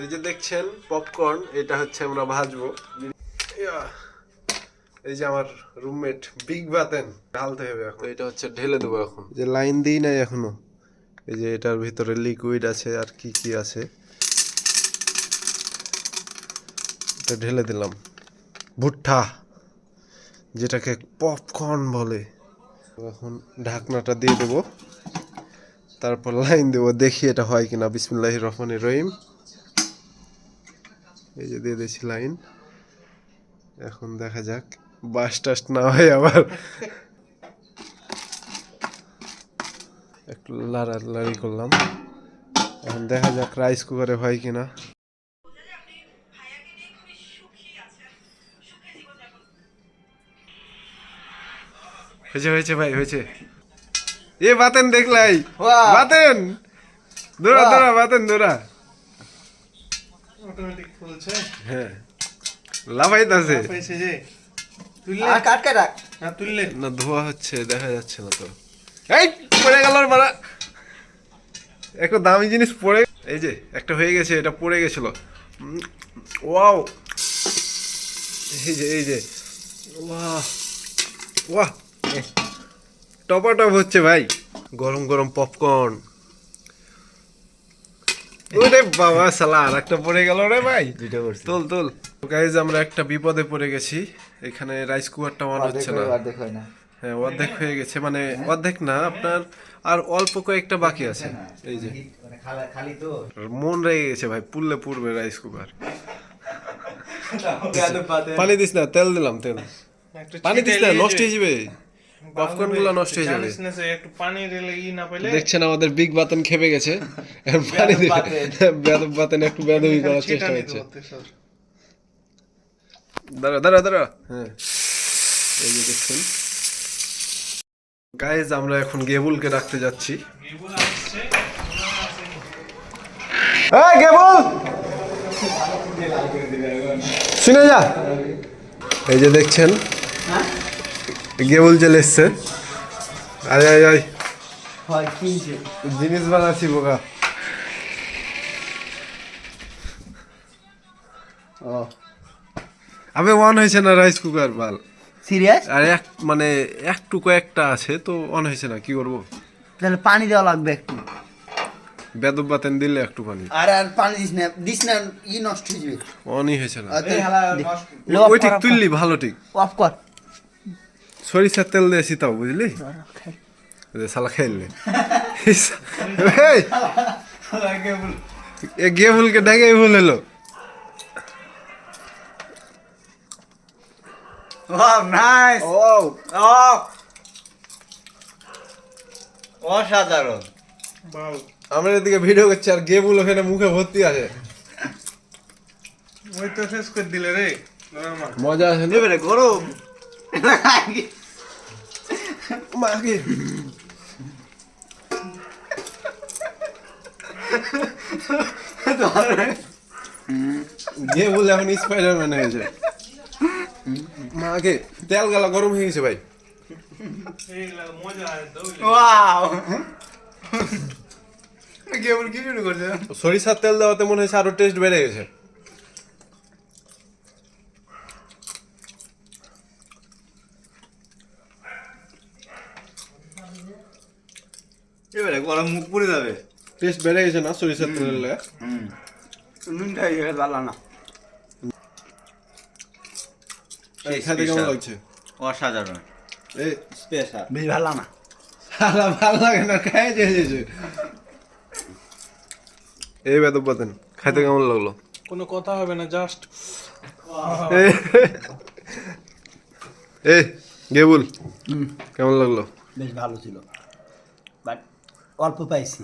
এই যে দেখছেন পপকর্ন এটা হচ্ছে আমরা ভাজবো। এই যে আমার রুমমেট বিগ বাতেন ঢালতে হবে এখন। এটা হচ্ছে ঢেলে দেবো এখন। যে লাইন দিই নাই এখনও। এই যে এটার ভিতরে লিকুইড আছে আর কি কি আছে। এটা ঢেলে দিলাম। ভুট্টা যেটাকে পপকর্ন বলে। এখন ঢাকনাটা দিয়ে দেবো। তারপর লাইন দেবো দেখি এটা হয় কিনা। বিসমিল্লাহ রহমান রহিম। এই যে দিয়ে দিয়েছি লাইন। এখন দেখা যাক বাস টাস না হয় আবার। একটু লাড়ালাড়ি করলাম। এখন দেখা যাক রাইস কুকারে হয় কিনা। হয়েছে হয়েছে ভাই হয়েছে। এ বাতেন দেখলাই! বাতেন। দৌড়া! দৌড়া বাতেন দৌড়া। অটোমেটিক খুলছে। হ্যাঁ। যে। তুললে? আর কাট কাট রাখ। না তুললে। না ধোয়া হচ্ছে দেখা যাচ্ছে না তো। এই পড়ে গেল মারা। একটা দামি জিনিস পড়ে। এই যে একটা হয়ে গেছে এটা পড়ে গেছিল। ওয়াও। এই যে এই যে। ওয়াহ ওয়াহ। টপাটপ হচ্ছে ভাই। গরম গরম পপকর্ন। ওরে বাবা সালা আর একটা পড়ে গেল রে ভাই। দুইটা করছি তোল তোল। গাইজ আমরা একটা বিপদে পড়ে গেছি। এখানে রাইস কুকারটা অন হচ্ছে না। অর্ধেক হয় না। হ্যাঁ অর্ধেক হয়ে গেছে। মানে অর্ধেক না আপনার আর অল্প কয়েকটা বাকি আছে। এই যে। মানে খালি তো। মন রেগে গেছে ভাই পুললে পুরবে রাইস কুকার পানি দিস না তেল দিলাম তেল। পানি দিস না নষ্ট হয়ে যাবে। পপকর্নগুলো নষ্ট হয়ে যাবে। একটু পানি রেলে ই না পেলে? দেখছেন আমাদের বিগ বাতন খেপে গেছে। এখন পানি দিয়ে বাতেন। বেদব বাতন একটু বেদবি করার চেষ্টা হচ্ছে। দাঁড়া দাঁড়া দাঁড়া হ্যাঁ। এই যে দেখছেন। গাইজ আমরা এখন গেবুলকে ডাকতে যাচ্ছি। এই গেবুল! শুনে যা। এই যে দেখছেন গেবুল চলে এসছে। আয় আয় আয়। জিনিস বানাচ্ছি বোকা। ও। আবে অন হয়েছে না রাইস কুকার বাল। সিরিয়াস আর এক মানে একটুকু একটা আছে তো অন হয়েছে না কি করব? তাহলে পানি দেওয়া লাগবে একটু। বেদব বাতেন দিলে একটুখানি। আর আর পানি দিস না দিস না ই নষ্ট হয়ে যাবে। অনই হয়েছে না। আর লো, ওই ঠিক তুললি ভালো ঠিক। অফ কর। সরিষার তেল দিয়ে শীতাও বুঝলি? খেললে এই, এ ডেকে ভুল হলো। অসাধারণ। বাল আমরা এদিকে ভিডিও করছি আর গেবুল ওখানে মুখে ভর্তি আছে। ওই তো শেষ করে দিলে রে মজা আছে না? গরম মাকে গেবুল এখন স্পাইডারম্যান হয়েছে মাকে তেল গালা গরম হয়ে গেছে ভাই। সরিষার তেল দেওয়াতে মনে হয়েছে আরও টেস্ট বেড়ে গেছে। এবারে গরম মুখ পুড়ে যাবে। টেস্ট বেড়ে গেছে না সরিষার তেল? দিলে হুম। নুনটা এখানে না। এই খেতে কেমন লাগছে? অসাধারণ। এই স্পেশাল বেশ ভালো না। সারা ভালো লাগে না খাই এই বেদব বাতেন খাইতে কেমন লাগল? কোনো কথা হবে না জাস্ট এ গেবুল কেমন লাগল? বেশ ভালো ছিল। অল্প পাইছি।